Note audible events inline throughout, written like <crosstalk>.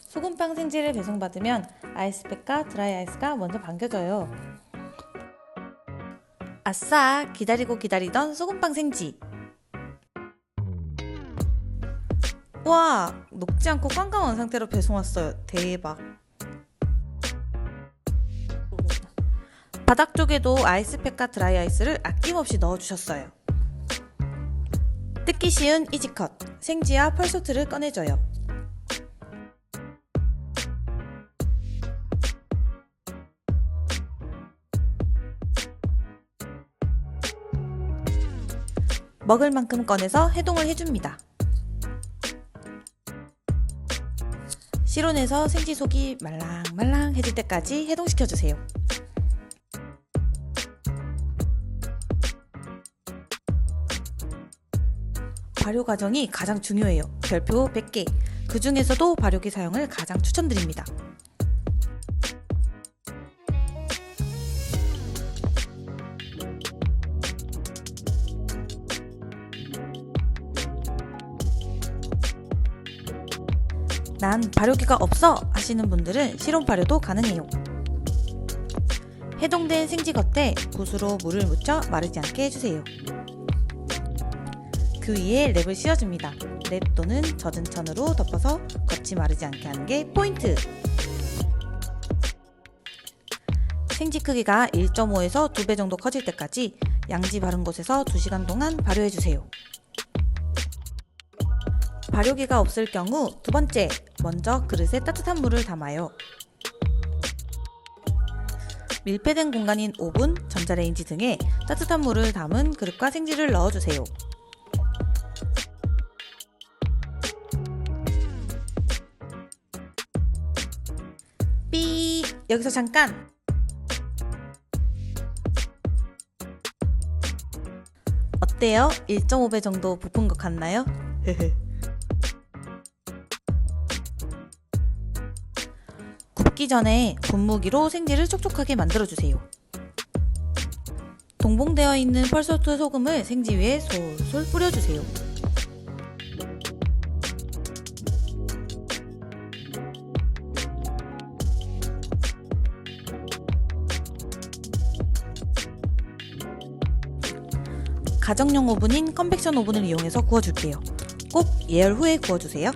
소금빵 생지를 배송받으면 아이스팩과 드라이 아이스가 먼저 반겨져요. 아싸! 기다리고 기다리던 소금빵 생지. 와! 녹지 않고 꽝꽝한 상태로 배송 왔어요. 대박. 바닥 쪽에도 아이스팩과 드라이 아이스를 아낌없이 넣어주셨어요. 뜯기 쉬운 이지컷. 생지와 펄소트를 꺼내줘요. 먹을 만큼 꺼내서 해동을 해줍니다. 실온에서 생지 속이 말랑말랑해질 때까지 해동시켜주세요. 발효 과정이 가장 중요해요. 별표 100개. 그 중에서도 발효기 사용을 가장 추천드립니다. 난 발효기가 없어 하시는 분들은 실온 발효도 가능해요. 해동된 생지 겉에 붓으로 물을 묻혀 마르지 않게 해주세요. 그 위에 랩을 씌워줍니다. 랩 또는 젖은 천으로 덮어서 겉이 마르지 않게 하는 게 포인트! 생지 크기가 1.5에서 2배 정도 커질 때까지 양지 바른 곳에서 2시간 동안 발효해주세요. 발효기가 없을 경우 두 번째, 먼저 그릇에 따뜻한 물을 담아요. 밀폐된 공간인 오븐, 전자레인지 등에 따뜻한 물을 담은 그릇과 생지를 넣어주세요. 삐 여기서 잠깐 어때요? 1.5배 정도 부푼 것 같나요? <laughs> 굽기 전에 분무기로 생지를 촉촉하게 만들어주세요. 동봉되어 있는 펄소트 소금을 생지 위에 솔솔 뿌려주세요. 가정용 오븐인 컨벡션 오븐을 이용해서 구워줄게요. 꼭 예열 후에 구워주세요.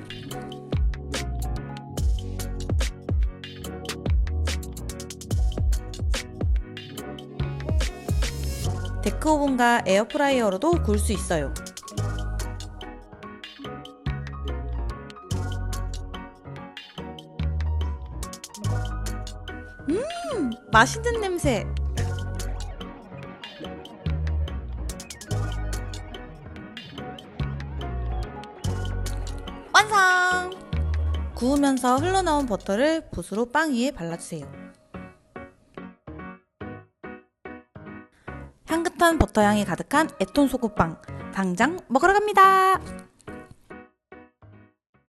데크 오븐과 에어프라이어로도 구울 수 있어요. 음, 맛있는 냄새. 완성! 구우면서 흘러나온 버터를 붓으로 빵 위에 발라주세요. 향긋한 버터 향이 가득한 에톤 소금빵 당장 먹으러 갑니다.